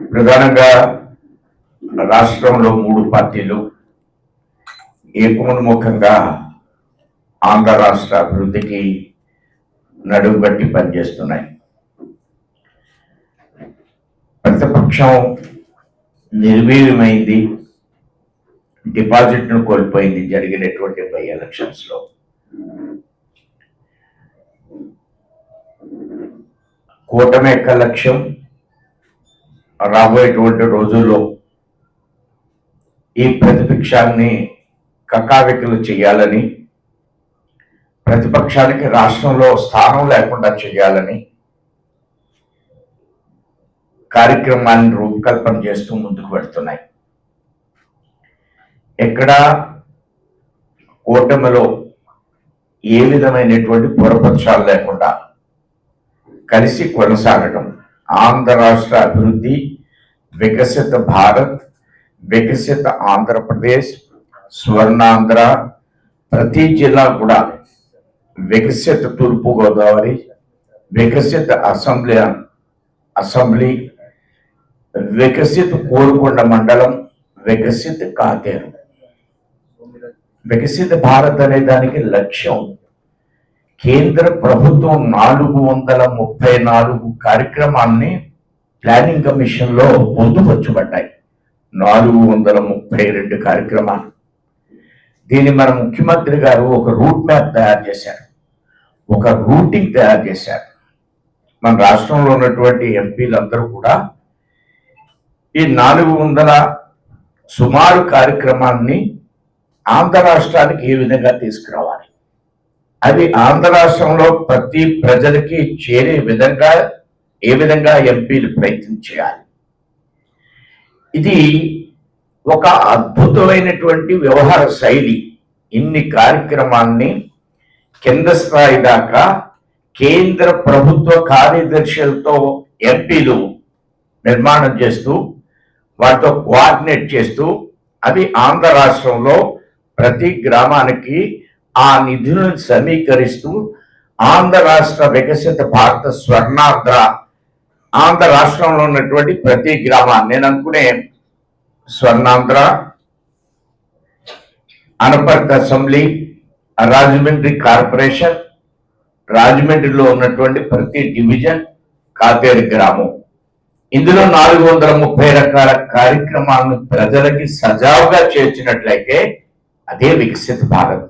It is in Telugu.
ప్రధానంగా రాష్ట్రంలో మూడు పార్టీలు ఏకోన్ముఖంగా ఆంధ్ర రాష్ట్ర అభివృద్ధికి నడుంగట్టి పనిచేస్తున్నాయి. ప్రతిపక్షం నిర్వీర్యమైంది డిపాజిట్ను కోల్పోయింది జరిగినటువంటి బై ఎలక్షన్స్లో కూటమి యొక్క లక్ష్యం రాబోయేటువంటి రోజుల్లో ఈ ప్రతిపక్షాన్ని కకావికలు చేయాలని ప్రతిపక్షానికి రాష్ట్రంలో స్థానం లేకుండా చేయాలని కార్యక్రమాన్ని రూపకల్పన చేస్తూ ముందుకు వెళ్తున్నాయి. ఎక్కడ కూటమిలో ఏ విధమైనటువంటి పురపక్షాలు లేకుండా కలిసి కొనసాగడం ఆంధ్ర రాష్ట్ర అభివృద్ధి వికసిత భారత్ వికసిత ఆంధ్రప్రదేశ్ స్వర్ణాంధ్ర ప్రతి జిల్లా కూడా వికసిత తూర్పు గోదావరి వికసిత అసెంబ్లీ అసెంబ్లీ వికసిత కోరుకొండ మండలం వికసిత కాతేరు వికసిత భారత్ అనే దానికి లక్ష్యం కేంద్ర ప్రభుత్వం నాలుగు వందల ముప్పై నాలుగు కార్యక్రమాన్ని ప్లానింగ్ కమిషన్లో పొందుపరచబడ్డాయి. నాలుగు వందల ముప్పై రెండు కార్యక్రమాలు. దీన్ని మన ముఖ్యమంత్రి గారు ఒక రూట్ మ్యాప్ తయారు చేశారు. ఒక రూటింగ్ తయారు చేశారు. మన రాష్ట్రంలో ఉన్నటువంటి ఎంపీలందరూ కూడా ఈ నాలుగు వందల సుమారు కార్యక్రమాన్ని ఆంధ్ర రాష్ట్రానికి ఏ విధంగా తీసుకురావాలి? అది ఆంధ్ర రాష్ట్రంలో ప్రతి ప్రజలకి చేరే విధంగా ఏ విధంగా ఎంపీలు ప్రయత్నం చేయాలి. ఇది ఒక అద్భుతమైనటువంటి వ్యవహార శైలి. ఇన్ని కార్యక్రమాల్ని కింద స్థాయి దాకా కేంద్ర ప్రభుత్వ కార్యదర్శులతో ఎంపీలు నిర్మాణం చేస్తూ వాటితో కోఆర్డినేట్ చేస్తూ అది ఆంధ్ర రాష్ట్రంలో ప్రతి గ్రామానికి ఆ నిధులను సమీకరిస్తూ ఆంధ్ర రాష్ట్ర వికసిత భారత స్వర్ణాంధ్ర ఆంధ్ర రాష్ట్రంలో ఉన్నటువంటి ప్రతి గ్రామాన్ని నేను అనుకునే స్వర్ణాంధ్ర అనపర్త్ అసెంబ్లీ రాజమండ్రి కార్పొరేషన్ రాజమండ్రిలో ఉన్నటువంటి ప్రతి డివిజన్ కాతేరు గ్రామం. ఇందులో నాలుగు వందల ముప్పై రకాల కార్యక్రమాలను ప్రజలకి సజావుగా చేర్చినట్లయితే అదే వికసిత భారత్.